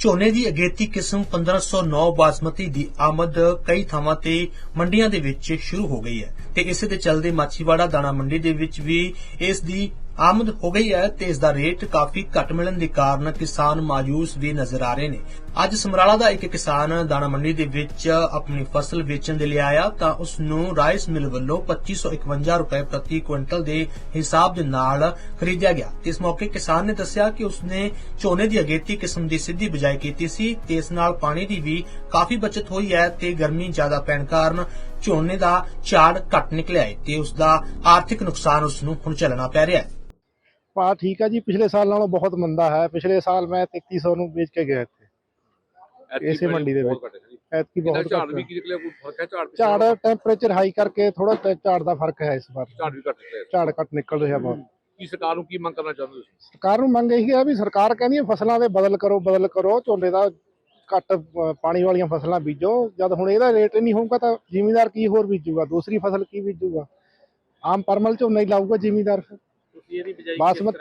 ਝੋਨੇ ਦੀ ਅਗੇਤੀ ਕਿਸਮ 1509 ਬਾਸਮਤੀ ਦੀ ਆਮਦ ਕਈ ਥਾਵਾਂ ਤੇ ਮੰਡੀਆਂ ਦੇ ਵਿੱਚ ਸ਼ੁਰੂ ਹੋ ਗਈ ਹੈ ਤੇ ਇਸੇ ਦੇ ਚੱਲਦੇ ਮਾਛੀਵਾੜਾ ਦਾਣਾ ਮੰਡੀ ਦੇ ਵਿੱਚ ਵੀ ਇਸ ਦੀ ਆਮਦ ਹੋ ਗਈ ਹੈ ਤੇ ਇਸ ਦਾ ਰੇਟ ਕਾਫੀ ਘੱਟ ਮਿਲਣ ਦੇ ਕਾਰਨ ਕਿਸਾਨ ਮਾਯੂਸ ਵੀ ਨਜ਼ਰ ਆ ਰਹੇ ਨੇ। ਅੱਜ ਸਮਰਾਲਾ ਦਾ ਇੱਕ ਕਿਸਾਨ ਦਾਣਾ ਮੰਡੀ ਦੇ ਵਿੱਚ ਆਪਣੀ ਫਸਲ ਵੇਚਣ ਦੇ ਲਈ ਆਇਆ ਤਾਂ ਉਸ ਨੂੰ ਰਾਈਸ ਮਿਲ ਵੱਲੋਂ 2551 ਰੁਪਏ ਪ੍ਰਤੀ ਕੁਇੰਟਲ ਦੇ ਹਿਸਾਬ ਦੇ ਨਾਲ ਖਰੀਦਿਆ ਗਿਆ। ਇਸ ਮੌਕੇ ਕਿਸਾਨ ਨੇ ਦੱਸਿਆ ਕਿ ਉਸਨੇ ਝੋਨੇ ਦੀ ਅਗੇਤੀ ਕਿਸਮ ਦੀ ਸਿੱਧੀ ਬਿਜਾਈ ਕੀਤੀ ਸੀ ਤੇ ਇਸ ਨਾਲ ਪਾਣੀ ਦੀ ਵੀ ਕਾਫੀ ਬਚਤ ਹੋਈ ਹੈ ਤੇ ਗਰਮੀ ਜ਼ਿਆਦਾ ਪੈਣ ਕਾਰਨ ਝੋਨੇ ਦਾ ਝਾੜ ਘੱਟ ਨਿਕਲਿਆ ਹੈ ਤੇ ਉਸ ਦਾ ਆਰਥਿਕ ਨੁਕਸਾਨ ਉਸ ਨੂੰ ਹੁਣ ਝੱਲਣਾ ਪੈ ਰਿਹਾ ਹੈ। ਭਾਅ ਠੀਕ ਹੈ ਜੀ। ਪਿਛਲੇ ਸਾਲ ਨਾਲੋਂ ਬਹੁਤ ਮੰਦਾ ਹੈ। ਪਿਛਲੇ ਸਾਲ ਮੈਂ 3300 ਨੂੰ ਵੇਚ ਕੇ ਗਿਆ ਐਤਕੀ ਇਸੇ ਮੰਡੀ ਦੇ ਬਹੁਤ ਵਿੱਚ। ਘੱਟ ਹੈ ਜੀ। ਐਤਕੀ ਇਹਦਾ ਬਹੁਤ ਝਾੜ ਵੀ ਹੈ। ਕੀ ਨਿਕਲਿਆ ਕੋਈ ਫ਼ਰਕ ਹੈ ਝਾੜ ਪਿੱਛੇ? ਝਾੜ ਟੈਂਪਰੇਚਰ ਹਾਈ ਕਰਕੇ ਥੋੜਾ ਝਾੜ ਦਾ ਫ਼ਰਕ ਹੈ ਇਸ ਵਾਰ। ਝਾੜ ਵੀ ਘੱਟ ਨਿਕਲਿਆ। ਝਾੜ ਘੱਟ ਨਿਕਲ ਰਿਹਾ ਬਹੁਤ। ਕੀ ਸਰਕਾਰ ਨੂੰ ਕੀ ਮੰਗ ਕਰਨਾ ਚਾਹੁੰਦੇ ਤੁਸੀਂ? ਸਰਕਾਰ ਨੂੰ ਮੰਗ ਇਹੀ ਹੈ ਵੀ ਸਰਕਾਰ ਕਹਿੰਦੀ ਹੈ ਫਸਲਾਂ ਦੇ ਬਦਲ ਕਰੋ ਬਦਲ ਕਰੋ ਝੋਨੇ ਦਾ ਘੱਟ ਅ, ਪਾਣੀ ਵਾਲੀਆਂ ਫਸਲਾਂ ਬੀਜੋ। ਜਦ ਹੁਣ ਇਹਦਾ ਰੇਟ ਹੀ ਨਹੀਂ ਹੋਊਗਾ ਤਾਂ ਜ਼ਿਮੀਂਦਾਰ ਕੀ ਹੋਰ ਬੀਜੂਗਾ? ਦੂਸਰੀ ਫਸਲ ਕੀ ਬੀਜੂਗਾ? ਆਮ ਪਰਮਲ ਝੋਨਾ ਹੀ ਲਾਊਗਾ ਜ਼ਿਮੀਂਦਾਰ। ਫਿਰ ਤੁਸੀਂ ਇਹਦੀ ਬਿਜਾਈ ਬਾਸਮਤ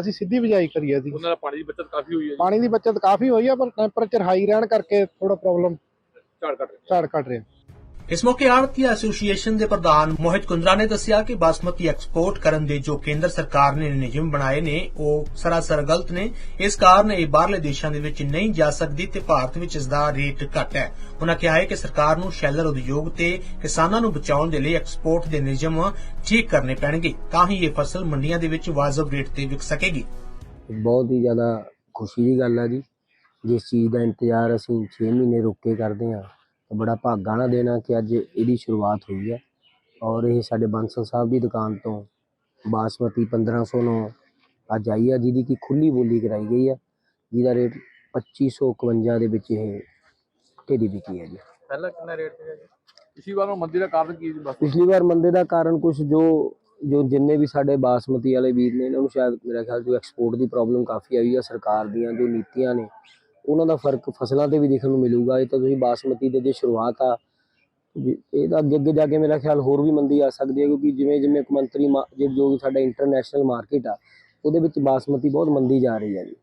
ਅਸੀਂ ਸਿੱਧੀ ਬਿਜਾਈ ਕਰੀ ਹੈ ਜੀ। ਉਹਨਾਂ ਦਾ ਪਾਣੀ ਦੀ ਬਚਤ ਕਾਫੀ ਹੋਈ ਹੈ ਜੀ। ਪਾਣੀ ਦੀ ਬਚਤ ਕਾਫੀ ਹੋਈ ਹੈ ਪਰ ਟੈਂਪਰੇਚਰ ਹਾਈ ਰਹਿਣ ਕਰਕੇ ਥੋੜਾ ਪ੍ਰੋਬਲਮ ਝਾੜ ਘੱਟ ਰਿਹਾ। ਝਾੜ ਘਟ ਰਿਹਾ। ਇਸ ਮੌਕੇ ਆੜਤੀ ਐਸੋਸੀਏਸ਼ਨ ਦੇ ਪ੍ਰਧਾਨ ਮੋਹਿਤ ਕੁੰਦਰਾ ਨੇ ਦੱਸਿਆ ਕਿ ਬਾਸਮਤੀ ਐਕਸਪੋਰਟ ਕਰਨ ਦੇ ਜੋ ਕੇਂਦਰ ਸਰਕਾਰ ਨੇ ਨਿਯਮ ਬਣਾਏ ਨੇ, ਉਹ ਸਰਾਸਰ ਗਲਤ ਨੇ। ਇਸ ਕਾਰਨ ਇਹ ਬਾਹਰਲੇ ਦੇਸ਼ਾਂ ਦੇ ਵਿੱਚ ਨਹੀਂ ਜਾ ਸਕਦੀ ਤੇ ਭਾਰਤ ਵਿੱਚ ਇਸ ਦਾ ਰੇਟ ਘੱਟ ਹੈ। ਉਹਨਾਂ ਕਿਹਾ ਹੈ ਕਿ ਸਰਕਾਰ ਨੂੰ ਸ਼ੈਲਰ ਉਦਯੋਗ ਤੇ ਕਿਸਾਨਾਂ ਨੂੰ ਬਚਾਉਣ ਦੇ ਲਈ ਐਕਸਪੋਰਟ ਦੇ ਨਿਯਮ ਠੀਕ ਕਰਨੇ ਪੈਣਗੇ, ਤਾਂ ਹੀ ਇਹ ਫਸਲ ਮੰਡੀਆਂ ਦੇ ਵਿੱਚ ਵਾਜਬ ਰੇਟ ਤੇ ਵਿਕ ਸਕੇਗੀ। ਬਹੁਤ ਹੀ ਜ਼ਿਆਦਾ ਖੁਸ਼ੀ ਦੀ ਗੱਲ ਹੈ ਜੀ। ਜਿਸ ਚੀਜ਼ ਦਾ ਇੰਤਜ਼ਾਰ ਅਸੀਂ 6 ਮਹੀਨੇ ਰੁੱਕ ਕੇ ਕਰਦੇ ਹਾਂ ਬੜਾ ਭਾਗਾਂ ਨਾਲ ਦੇਣਾ ਕਿ ਅੱਜ ਇਹਦੀ ਸ਼ੁਰੂਆਤ ਹੋਈ ਹੈ। ਔਰ ਇਹ ਸਾਡੇ ਬਾਂਸਲ ਸਾਹਿਬ ਦੀ ਦੁਕਾਨ ਤੋਂ ਬਾਸਮਤੀ 1509 ਅੱਜ ਆਈ ਹੈ ਜਿਹਦੀ ਕਿ ਖੁੱਲੀ ਬੋਲੀ ਕਰਾਈ ਗਈ ਹੈ। ਜਿਹਦਾ ਰੇਟ 2551 ਦੇ ਵਿੱਚ ਇਹ ਢੇਰੀ ਵਿਕੀ ਹੈ ਜੀ। ਪਹਿਲਾਂ ਕਿੰਨਾ ਰੇਟ ਸੀਗਾ ਜੀ? ਇਸੀ ਵਾਰ ਨੂੰ ਮੰਦੀ ਦਾ ਕਾਰਨ ਕੀ ਬਸ? ਪਿਛਲੀ ਵਾਰ ਮੰਦੇ ਦਾ ਕਾਰਨ ਕੁਝ ਜੋ ਜੋ ਜਿੰਨੇ ਵੀ ਸਾਡੇ ਬਾਸਮਤੀ ਵਾਲੇ ਵੀਰ ਨੇ ਇਹਨਾਂ ਨੂੰ ਸ਼ਾਇਦ ਮੇਰਾ ਖਿਆਲ ਜੋ ਐਕਸਪੋਰਟ ਦੀ ਪ੍ਰੋਬਲਮ ਕਾਫੀ ਆਈ ਆ ਸਰਕਾਰ ਦੀਆਂ ਜੋ ਨੀਤੀਆਂ ਨੇ ਉਹਨਾਂ ਦਾ ਫ਼ਰਕ ਫਸਲਾਂ ਤੇ ਵੀ ਦੇਖਣ ਨੂੰ ਮਿਲੂਗਾ। ਇਹ ਤਾਂ ਤੁਸੀਂ ਬਾਸਮਤੀ ਦੇ ਜੇ ਸ਼ੁਰੂਆਤ ਆ ਇਹਦਾ ਅੱਗੇ ਅੱਗੇ ਜਾ ਕੇ ਮੇਰਾ ਖਿਆਲ ਹੋਰ ਵੀ ਮੰਦੀ ਆ ਸਕਦੀ ਹੈ ਕਿਉਂਕਿ ਜਿਵੇਂ ਜਿਵੇਂ ਕਮੰਤਰੀ ਜੋ ਵੀ ਸਾਡਾ ਇੰਟਰਨੈਸ਼ਨਲ ਮਾਰਕੀਟ ਆ ਉਹਦੇ ਵਿੱਚ ਬਾਸਮਤੀ ਬਹੁਤ ਮੰਦੀ ਜਾ ਰਹੀ ਹੈ ਜੀ।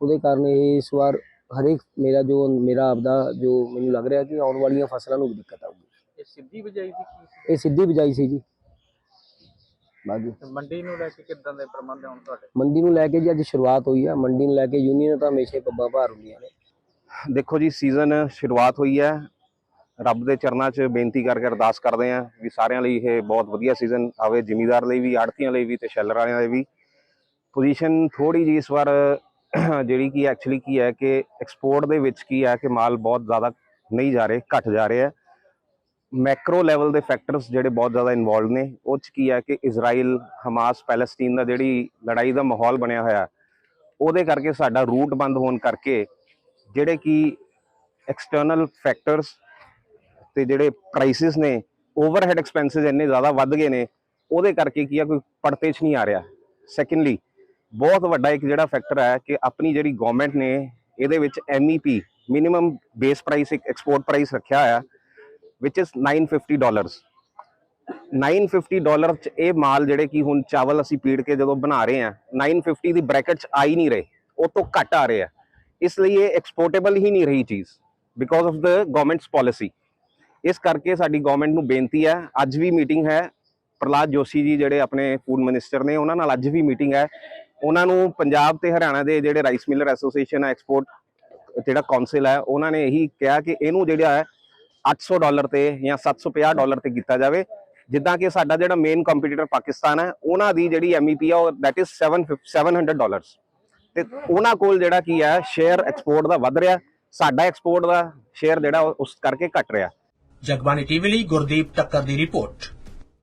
ਉਹਦੇ ਕਾਰਨ ਇਹ ਇਸ ਵਾਰ ਹਰੇਕ ਮੇਰਾ ਜੋ ਮੇਰਾ ਆਪਦਾ ਜੋ ਮੈਨੂੰ ਲੱਗ ਰਿਹਾ ਕਿ ਆਉਣ ਵਾਲੀਆਂ ਫਸਲਾਂ ਨੂੰ ਵੀ ਦਿੱਕਤ ਆਊਗੀ। ਇਹ ਸਿੱਧੀ ਬਿਜਾਈ ਦੀ ਕੀ ਇਹ ਸਿੱਧੀ ਬਿਜਾਈ ਸੀ ਜੀ। ਬਾਜੀ ਮੰਡੀ ਨੂੰ ਲੈ ਕੇ ਕਿੱਦਾਂ ਦੇ ਪ੍ਰਬੰਧ ਹੋਣ ਤੁਹਾਡੇ? ਮੰਡੀ ਨੂੰ ਲੈ ਕੇ ਜੀ ਅੱਜ ਸ਼ੁਰੂਆਤ ਹੋਈ ਆ। ਮੰਡੀ ਨੂੰ ਲੈ ਕੇ ਯੂਨੀਅਨ ਤਾਂ ਹਮੇਸ਼ਾ ਹੀ ਪੱਬਾਂ ਭਾਰ ਹੁੰਦੀਆਂ ਨੇ। ਦੇਖੋ ਜੀ ਸੀਜ਼ਨ ਸ਼ੁਰੂਆਤ ਹੋਈ ਹੈ। ਰੱਬ ਦੇ ਚਰਨਾਂ 'ਚ ਬੇਨਤੀ ਕਰਕੇ ਅਰਦਾਸ ਕਰਦੇ ਆਂ ਵੀ ਸਾਰਿਆਂ ਲਈ ਇਹ ਬਹੁਤ ਵਧੀਆ ਸੀਜ਼ਨ ਆਵੇ, ਜ਼ਿਮੀਦਾਰ ਲਈ ਵੀ, ਆੜਤੀਆਂ ਲਈ ਵੀ ਤੇ ਸ਼ੈਲਰ ਵਾਲਿਆਂ ਲਈ ਵੀ। ਪੋਜੀਸ਼ਨ ਥੋੜੀ ਜੀ ਇਸ ਵਾਰ ਜਿਹੜੀ ਕੀ ਐਕਚੁਅਲੀ ਕੀ ਹੈ ਕਿ ਐਕਸਪੋਰਟ ਦੇ ਵਿੱਚ ਕੀ ਹੈ ਕਿ ਮਾਲ ਬਹੁਤ ਜ਼ਿਆਦਾ ਨਹੀਂ ਜਾ ਰਹੇ, ਘਟ ਜਾ ਰਹੇ ਹੈ। ਮੈਕਰੋ ਲੈਵਲ ਦੇ ਫੈਕਟਰਸ ਜਿਹੜੇ ਬਹੁਤ ਜ਼ਿਆਦਾ ਇਨਵੋਲਡ ਨੇ, ਉਹ 'ਚ ਕੀ ਹੈ ਕਿ ਇਜ਼ਰਾਈਲ ਹਮਾਸ ਪੈਲਸਟੀਨ ਦਾ ਜਿਹੜੀ ਲੜਾਈ ਦਾ ਮਾਹੌਲ ਬਣਿਆ ਹੋਇਆ, ਉਹਦੇ ਕਰਕੇ ਸਾਡਾ ਰੂਟ ਬੰਦ ਹੋਣ ਕਰਕੇ ਜਿਹੜੇ ਕਿ ਐਕਸਟਰਨਲ ਫੈਕਟਰਸ ਤੇ ਜਿਹੜੇ ਪ੍ਰਾਈਸਿਸ ਨੇ ਓਵਰਹੈਡ ਐਕਸਪੈਂਸਸ ਇੰਨੇ ਜ਼ਿਆਦਾ ਵੱਧ ਗਏ ਨੇ, ਉਹਦੇ ਕਰਕੇ ਕੀ ਆ, ਕੋਈ ਪੜਤੇ 'ਚ ਨਹੀਂ ਆ ਰਿਹਾ। ਸੈਕੰਡਲੀ ਬਹੁਤ ਵੱਡਾ ਇੱਕ ਜਿਹੜਾ ਫੈਕਟਰ ਹੈ ਕਿ ਆਪਣੀ ਜਿਹੜੀ ਗਵਰਨਮੈਂਟ ਨੇ, ਇਹਦੇ ਵਿੱਚ MEP ਮਿਨੀਮਮ ਬੇਸ ਪ੍ਰਾਈਸ ਇੱਕ ਐਕਸਪੋਰਟ ਪ੍ਰਾਈਸ ਰੱਖਿਆ ਹੋਇਆ, which is 950 ਡਾਲਰਸ 950 ਡਾਲਰ ਚ ਇਹ ਮਾਲ ਜਿਹੜੇ ਕਿ ਹੁਣ ਚਾਵਲ ਅਸੀਂ ਪੀੜ ਕੇ ਜਦੋਂ ਬਣਾ ਰਹੇ ਆ 950 ਦੀ ਬ੍ਰੈਕਟ ਚ ਆ ਹੀ ਨਹੀਂ ਰਹੇ, ਉਹ ਤੋਂ ਘੱਟ ਆ ਰਹੇ ਆ। ਇਸ ਲਈ ਇਹ ਐਕਸਪੋਰਟੇਬਲ ਹੀ ਨਹੀਂ ਰਹੀ ਚੀਜ਼ because of the government's policy ਇਸ ਕਰਕੇ ਸਾਡੀ ਗਵਰਨਮੈਂਟ ਨੂੰ ਬੇਨਤੀ ਹੈ, ਅੱਜ ਵੀ ਮੀਟਿੰਗ ਹੈ। ਪ੍ਰਲਾਦ ਜੋਸ਼ੀ ਜੀ ਜਿਹੜੇ ਆਪਣੇ ਫੂਡ ਮਿਨਿਸਟਰ ਨੇ, ਉਹਨਾਂ ਨਾਲ ਅੱਜ ਵੀ ਮੀਟਿੰਗ ਹੈ। ਉਹਨਾਂ ਨੂੰ ਪੰਜਾਬ ਤੇ ਹਰਿਆਣਾ ਦੇ ਜਿਹੜੇ ਰਾਈਸ ਮਿਲਰ ਐਸੋਸੀਏਸ਼ਨ ਹੈ ਐਕਸਪੋਰਟ ਜਿਹੜਾ ਕਾਉਂਸਲ ਹੈ, ਉਹਨਾਂ ਨੇ ਇਹੀ ਕਿਹਾ ਕਿ ਇਹਨੂੰ ਜਿਹੜਾ ਹੈ 800 ਡਾਲਰ ਤੇ ਜਾਂ 750 ਡਾਲਰ ਤੇ ਕੀਤਾ ਜਾਵੇ। ਜਿੱਦਾਂ ਕਿ ਸਾਡਾ ਜਿਹੜਾ ਮੇਨ ਕੰਪੀਟੀਟਰ ਪਾਕਿਸਤਾਨ ਹੈ, ਉਹਨਾਂ ਦੀ ਜਿਹੜੀ MEP ਆ, ਉਹ ਦੈਟ ਇਜ਼ 700 ਡਾਲਰਸ ਤੇ ਉਹਨਾਂ ਕੋਲ ਜਿਹੜਾ ਕੀ ਹੈ ਸ਼ੇਅਰ ਐਕਸਪੋਰਟ ਦਾ ਵੱਧ ਰਿਹਾ, ਸਾਡਾ ਐਕਸਪੋਰਟ ਦਾ ਸ਼ੇਅਰ ਜਿਹੜਾ ਉਸ ਕਰਕੇ ਘਟ ਰਿਹਾ। ਜਗਬਾਨੀ ਟੀਵੀ ਲਈ ਗੁਰਦੀਪ ਟੱਕਰ ਦੀ ਰਿਪੋਰਟ।